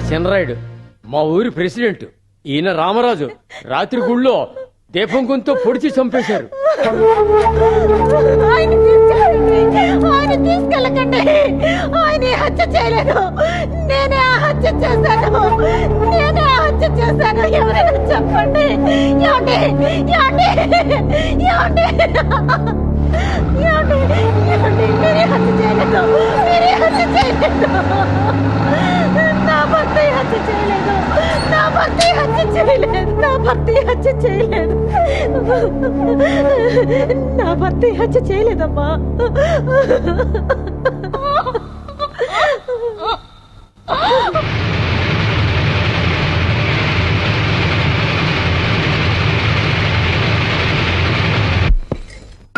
చిన్నరాయుడు. మా ఊరి ప్రెసిడెంట్ ఈయన రామరాజు. రాత్రి గుళ్ళో దీపం గుంతో పొడిచి చంపేశారు. ఆయన హత్య నేనే హత్య చెప్పండి. భర్త హత్య చేయలేదు. నా భర్త హత్య చేయలేదు. నా భర్త హత్య చేయలేదు. నా భర్త హత్య చేయలేదమ్మా.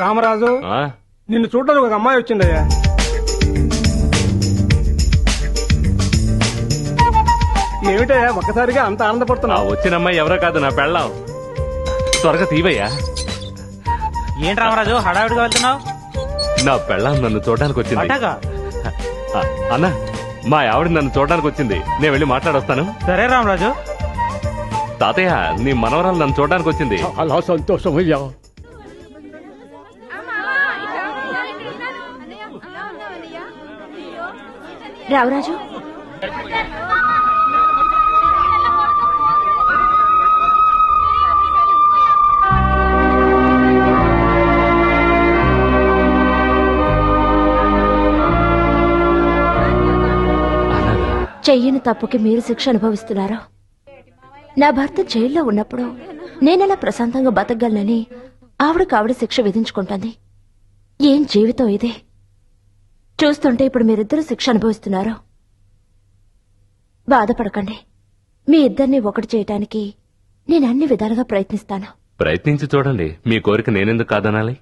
రామరాజు? నిన్ను చూడడానికి ఒక అమ్మాయి వచ్చిందయ్యా. ఏమిటయ్యా ఒక్కసారిగా అంత ఆ ఆనందపడుతున్నావు వచ్చిన అమ్మాయి ఎవరో కాదు నా పెళ్ళాం. త్వరగా తీవయ్యా. ఏంటి రామరాజు హడావిడిగా వెళ్తున్నావు? నా పెళ్ళాం నన్ను చూడడానికి వచ్చింది. అన్న మా ఆవిడ నన్ను చూడడానికి వచ్చింది. నేను వెళ్ళి మాట్లాడొస్తాను. సరే రామరాజు. తాతయ్య నీ మనవరాలు నన్ను చూడడానికి వచ్చింది. అలా సంతోషం అయ్యా. రావరాజు చెయ్యని తప్పుకి మీరు శిక్ష అనుభవిస్తున్నారు? నా భర్త జైల్లో ఉన్నప్పుడు నేనెలా ప్రశాంతంగా బతకగలనని ఆవిడకు ఆవిడ శిక్ష విధించుకుంటుంది. ఏం జీవితం ఇదే? చూస్తుంటే ఇప్పుడు మీరిద్దరు శిక్ష అనుభవిస్తున్నారు? బాధపడకండి. మీ ఇద్దరిని ఒకటి చేయటానికి నేను అన్ని విధాలుగా ప్రయత్నిస్తాను. ప్రయత్నించి చూడండి. మీ కోరిక నేనెందుకు కాదనాలి?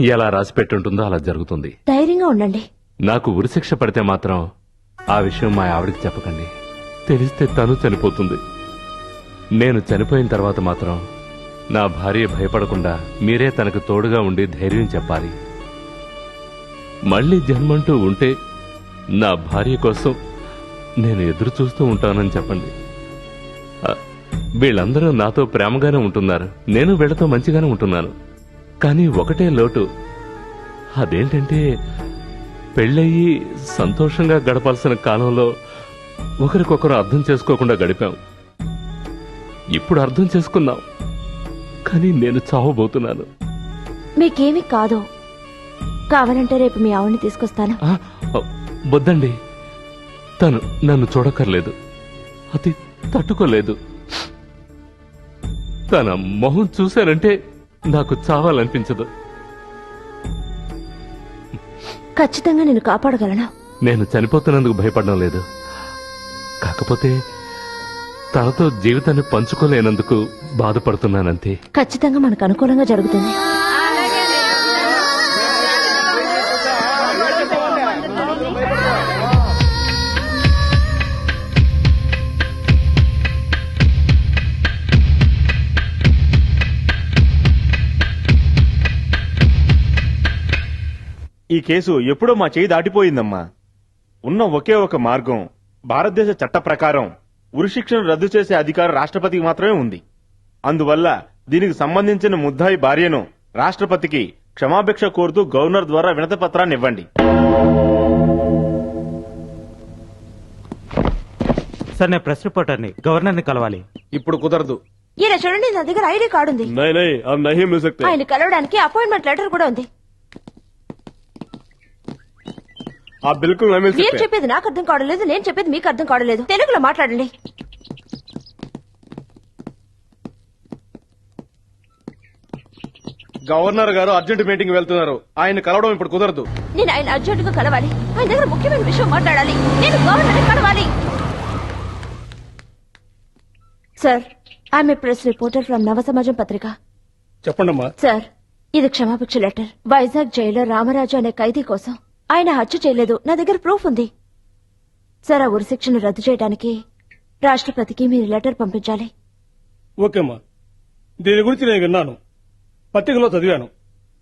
ఎలా రాసి పెట్టుంటుందో అలా జరుగుతుంది. ధైర్యంగా ఉండండి. నాకు ఉరిశిక్ష పడితే మాత్రం ఆ విషయం మా ఆవిడకి చెప్పకండి. తెలిస్తే తను చనిపోతుంది. నేను చనిపోయిన తర్వాత మాత్రం నా భార్య భయపడకుండా మీరే తనకు తోడుగా ఉండి ధైర్యం చెప్పాలి. మళ్ళీ జన్మంటూ ఉంటే నా భార్య కోసం నేను ఎదురు చూస్తూ ఉంటానని చెప్పండి. వీళ్ళందరూ నాతో ప్రేమగానే ఉంటున్నారు. నేను వీళ్ళతో మంచిగానే ఉంటున్నాను. కానీ ఒకటే లోటు. అదేంటంటే పెళ్ళయి సంతోషంగా గడపాల్సిన కాలంలో ఒకరికొకరు అర్థం చేసుకోకుండా గడిపాం. ఇప్పుడు అర్థం చేసుకున్నాం. కానీ నేను చావబోతున్నాను. మీకేమీ కాదు. కావాలంటే రేపు మీ ఆవిడని తీసుకొస్తాను. ఆ, వద్దండి. తను నన్ను చూడక్కర్లేదు. అది తట్టుకోలేదు. తన మొహం చూశానంటే నాకు చావాలనిపించదు. ఖచ్చితంగా నేను కాపాడగలను? నేను చనిపోతున్నందుకు భయపడడం లేదు. కాకపోతే తనతో జీవితాన్ని పంచుకోలేనందుకు బాధపడుతున్నానంతే. ఖచ్చితంగా మనకు అనుకూలంగా జరుగుతుంది. ఈ కేసు ఎప్పుడో మా చేయి దాటిపోయిందమ్మా. ఉన్న ఒకే ఒక మార్గం భారతదేశ చట్ట ప్రకారం ఉరిశిక్షను రద్దు చేసే అధికారం రాష్ట్రపతికి మాత్రమే ఉంది. అందువల్ల దీనికి సంబంధించిన ముద్దాయి భార్యను రాష్ట్రపతికి క్షమాభిక్ష కోరుతూ గవర్నర్ ద్వారా వినతి పత్రాన్ని ఇవ్వండి. సార్ నేను ప్రెస్ రిపోర్టర్ని గవర్నర్ని కలవాలి. ఇప్పుడు కుదరదు. ఈయన చూడండి నా దగ్గర ఐడి కార్డు ఉంది. ఆయన కలవడానికి అపాయింట్మెంట్ లెటర్ కూడా ఉంది. చెప్పేది నాకు అర్థం కావడం లేదు నేను చెప్పేది మీకు అర్థం కావడం లేదు. తెలుగులో మాట్లాడండి. గవర్నర్ గారు అర్జెంట్ మీటింగ్ వెళ్తున్నారు. ఆయన కలవడం ఇప్పుడు కుదరదు. నేను ఆయన అర్జెంట్గా కలవాలి. ఆయన దగ్గర ముఖ్యమైన విషయం మాట్లాడాలి. నేను గవర్నర్ కలవాలి. Sir I'm press reporter from Nava Samajam పత్రిక. చెప్పండమ్మా. సార్ ఇది క్షమాపక్ష లెటర్. వైజాగ్ జైల్లో రామరాజు అనే ఖైదీ కోసం ఆయన హత్య చేయలేదు. నా దగ్గర ప్రూఫ్ ఉంది. సార్ ఆ ఉరిశిక్షను రద్దు చేయడానికి రాష్ట్రపతికి మీరు లెటర్ పంపించాలి. ఓకేమ్మా దీని గురించి నేను విన్నాను. పత్రికలో చదివాను.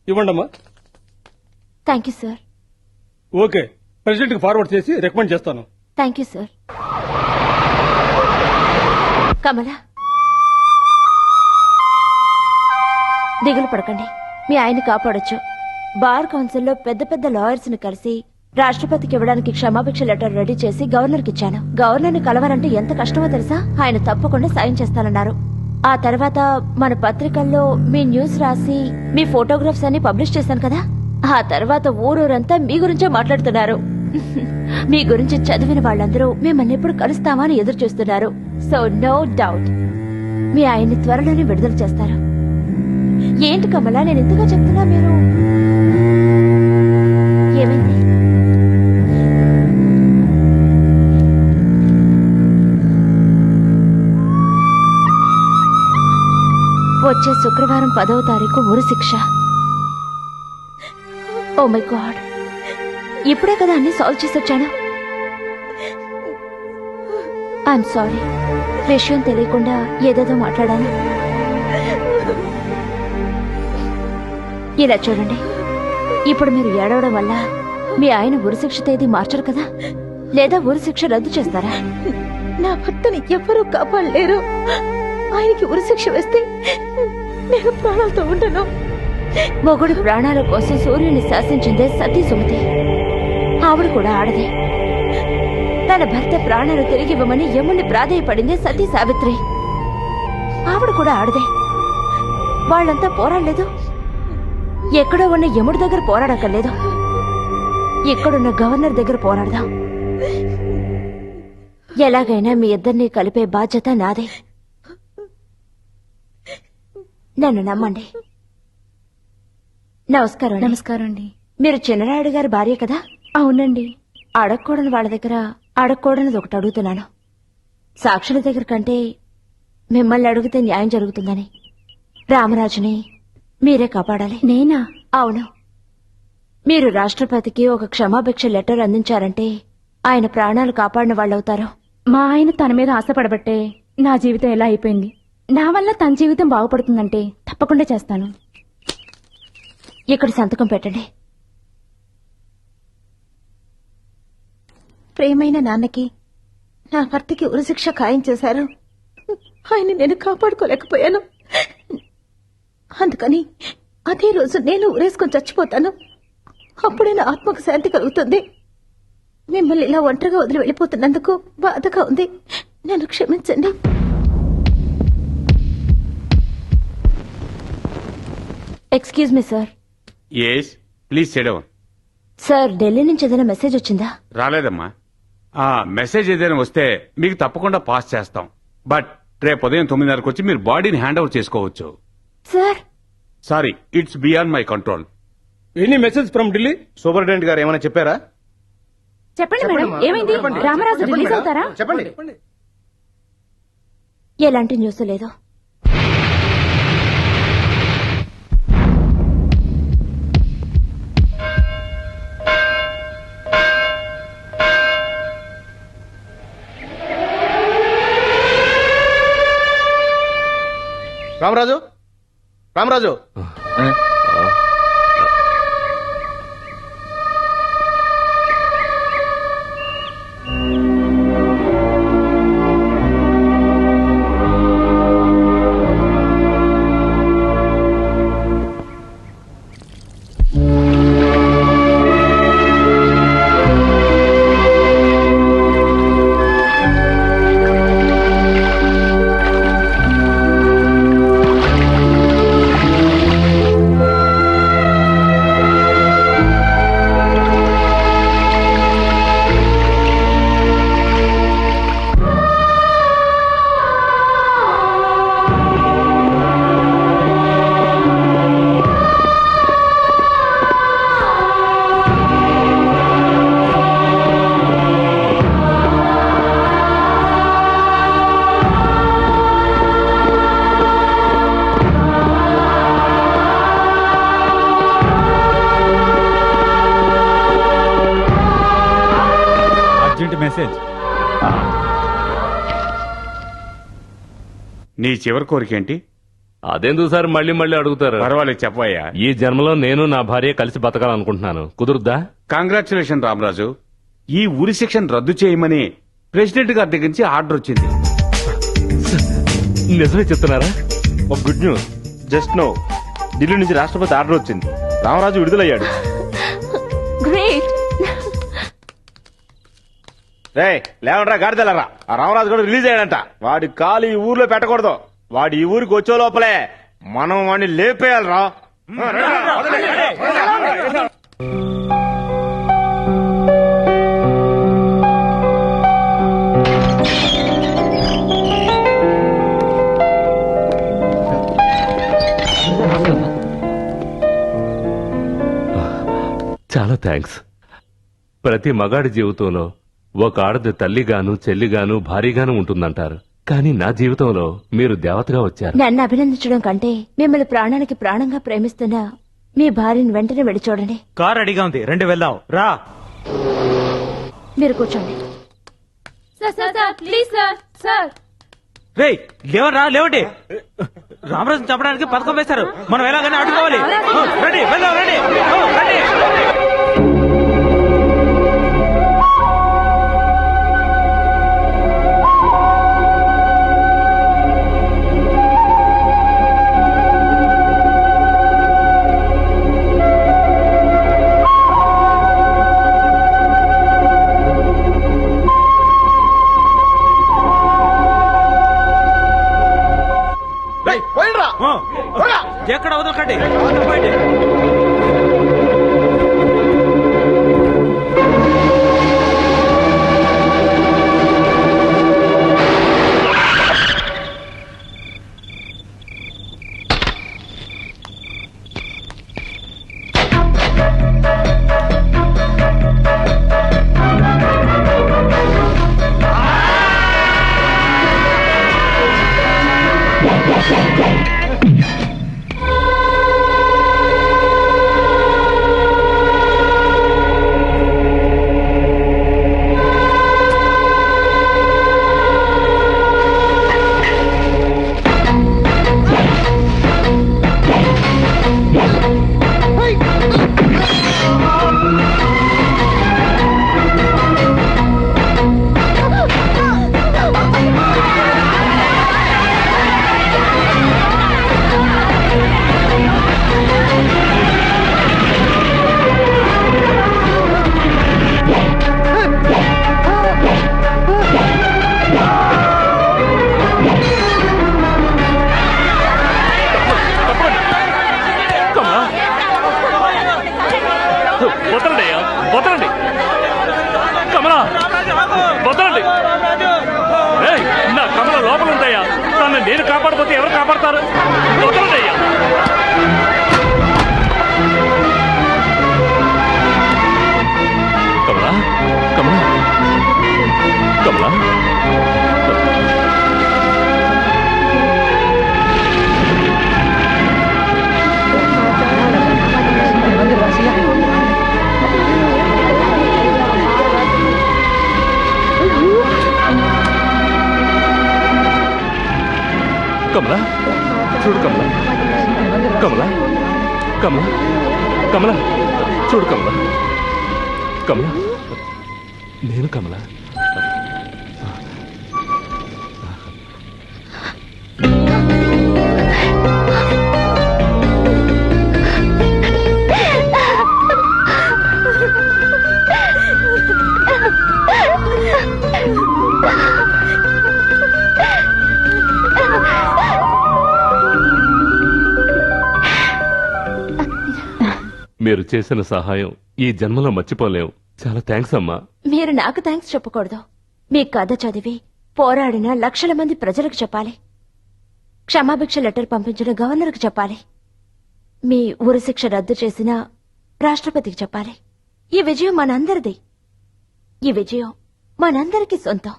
ఇవ్వండమ్మా థ్యాంక్ యూ సార్ ఓకే. ప్రెసిడెంట్కి ఫార్వర్డ్ చేసి రికమెండ్ చేస్తాను. Thank you sir Kamala. దిగులు పడకండి. మీ ఆయన్ని కాపాడొచ్చు. బార్ కౌన్సిల్లో పెద్ద పెద్ద లాయర్స్ని కలిసి రాష్ట్రపతికి ఇవ్వడానికి క్షమాభిక్ష లెటర్ రెడీ చేసి గవర్నర్కి ఇచ్చాను. గవర్నర్ని కలవాలంటే ఎంత కష్టమో తెలుసా? ఆయన తప్పకుండా సాయం చేస్తానన్నారు. ఆ తర్వాత మన పత్రికల్లో మీ న్యూస్ రాసి మీ ఫోటోగ్రాఫ్స్ అన్ని పబ్లిష్ చేశాను కదా? ఆ తర్వాత ఊరూరంతా మీ గురించే మాట్లాడుతున్నారు. మీ గురించి చదివిన వాళ్ళందరూ మిమ్మల్ని ఎప్పుడు కలుస్తామా అని ఎదురు చూస్తున్నారు సో నో డౌట్. మీ ఆయన్ని త్వరలోనే విడుదల చేస్తారు. ఏంటి కమలా? నేను ఎందుకు చెప్తున్నా మీరు. ఏమైంది? వచ్చే శుక్రవారం పదవ తారీఖు ఉరి శిక్ష. Oh my God. ఇప్పుడే కదా అన్ని సాల్వ్ చేసి వచ్చాను. I'm sorry. విషయం తెలియకుండా ఏదేదో మాట్లాడాను. ఇలా చూడండి. ఇప్పుడు మీరు ఏడవడం వల్ల మీ ఆయన ఉరిశిక్ష తేదీ మార్చరు కదా? లేదా ఉరిశిక్ష రద్దు చేస్తారా? నా భర్తని ఎవ్వరూ కాపాడలేరు. ఆయనకి ఉరిశిక్ష వేస్తే నేను ప్రాణాలతో ఉండను. మొగుడు ప్రాణాల కోసం సూర్యుని శాసించిందే సతీ సుమతి. ఆవిడ కూడా ఆడదే. తన భర్త ప్రాణాలు తిరిగి ఇవ్వమని యముని ప్రాధేయపడిందే సతీ సావిత్రి. ఆవిడ కూడా ఆడదే. వాళ్ళంతా పోరాడలేదు. ఎక్కడో ఉన్న యముడి దగ్గర పోరాడక్కర్లేదు. ఇక్కడున్న గవర్నర్ దగ్గర పోరాడదాం. ఎలాగైనా మీ ఇద్దరిని కలిపే బాధ్యత నాదే. నన్ను నమ్మండి. నమస్కారం. నమస్కారం అండి. మీరు చిన్నరాయుడు గారి భార్య కదా? అవునండి. అడగకూడని వాళ్ళ దగ్గర అడగకూడనిది ఒకటి అడుగుతున్నాను. సాక్షుల దగ్గర కంటే మిమ్మల్ని అడిగితే న్యాయం జరుగుతుందని. రామరాజుని మీరే కాపాడాలి. నేనా? అవును. మీరు రాష్ట్రపతికి ఒక క్షమాభిక్ష లెటర్ అందించారంటే ఆయన ప్రాణాలు కాపాడిన వాళ్ళవుతారు. మా ఆయన తన మీద ఆశపడబట్టే నా జీవితం ఎలా అయిపోయింది. నా వల్ల తన జీవితం బాగుపడుతుందంటే తప్పకుండా చేస్తాను. ఇక్కడ సంతకం పెట్టండి. ప్రేమైన నాన్నకి నా భర్తకి ఉరిశిక్ష ఖాయం చేశారు. ఆయన నేను కాపాడుకోలేకపోయాను. అందుకని అదే రోజు నేను ఉరేసుకొని చచ్చిపోతాను. అప్పుడే నా ఆత్మకు శాంతి కలుగుతుంది. మిమ్మల్ని ఇలా ఒంటరిగా వదిలి వెళ్ళిపోతున్నందుకు బాధగా ఉంది. నన్ను క్షమించండి. Excuse me sir yes please sit down sir Delhi నుంచి ఏదైనా మెసేజ్ వచ్చిందా? రాలేదమ్మా. ఆ మెసేజ్ ఏదైనా వస్తే మీకు తప్పకుండా పాస్ చేస్తాం. బట్ రేపు ఉదయం తొమ్మిదిన్నరకు వచ్చి మీరు బాడీని హ్యాండ్ ఓవర్ చేసుకోవచ్చు. Sir sorry it's beyond my control any message from Delhi superintendent గారు ఏమైనా చెప్పారా? చెప్పండి మేడం. ఏమైంది? రామరాజు రిలీజ్ అవుతారా? చెప్పండి. ఎలాంటి న్యూస్ లేదు. రామరాజు? రామరాజు. నీ చివరి కోరిక ఏంటి? అదెందుకు సార్ మళ్ళీ మళ్ళీ అడుగుతారు? పర్వాలేదు చెప్పయ్యా ఈ జన్మలో నేను నా భార్య కలిసి బతకాలనుకుంటున్నాను. కుదురుద్దా? కంగ్రాచులేషన్ రామరాజు. ఈ ఉరి శిక్షను రద్దు చేయమని ప్రెసిడెంట్ గారి దగ్గర నుంచి ఆర్డర్ వచ్చింది. నిజమే చెప్తున్నారా? ఒక good news. Just no. Delhi నుంచి రాష్ట్రపతి ఆర్డర్ వచ్చింది. రామరాజు విడుదలయ్యాడు. రే లేవండ్రా గాడిదెలరా ఆ రామరాజు కూడా రిలీజ్ అయ్యాడంట. వాడి కాలు ఈ ఊర్లో పెట్టకూడదు. వాడి ఈ ఊరికి వచ్చే లోపలే మనం వాడిని లేపేయాలరా. చాలా థ్యాంక్స్ ప్రతి మగాడి జీవితంలో ఒక ఆడది తల్లిగాను చెల్లిగాను భారీగాను ఉంటుందంటారు. కానీ నా జీవితంలో మీరు దేవతగా వచ్చారు. నన్ను అభినందించడం కంటే మిమ్మల్ని ప్రాణానికి ప్రాణంగా ప్రేమిస్తున్న మీ భార్యను వెంటనే వెళ్ళి చూడండి. కార్ రెడీగా ఉంది. రెండు వెళ్దాం. రా. మీరు కూర్చోండి. రే లేవరా లేవండి రామరాజు చంపడానికి పథకం వేశారు. మనం ఎలాగైనా అడ్డుకోవాలి రండి వెళ్దాం రండి. ఓ, రండి. కమలా? కమలా? కమలా? కమలా? చూడు కమలా. కమలా? కమలా? కమలా? చూడు కమలా. కమలా? నేను కమల. మీరు చేసిన సహాయం ఈ జన్మలో మర్చిపోలేం. చాలా థ్యాంక్స్ అమ్మా. మీరు నాకు థ్యాంక్స్ చెప్పకూడదు. మీ కథ చదివి పోరాడిన లక్షల మంది ప్రజలకు చెప్పాలి. క్షమాభిక్ష లెటర్ పంపించిన గవర్నర్కు చెప్పాలి. మీ ఉరి శిక్ష రద్దు చేసిన రాష్ట్రపతికి చెప్పాలి. ఈ విజయం మనందరిది. ఈ విజయం మనందరికీ సొంతం.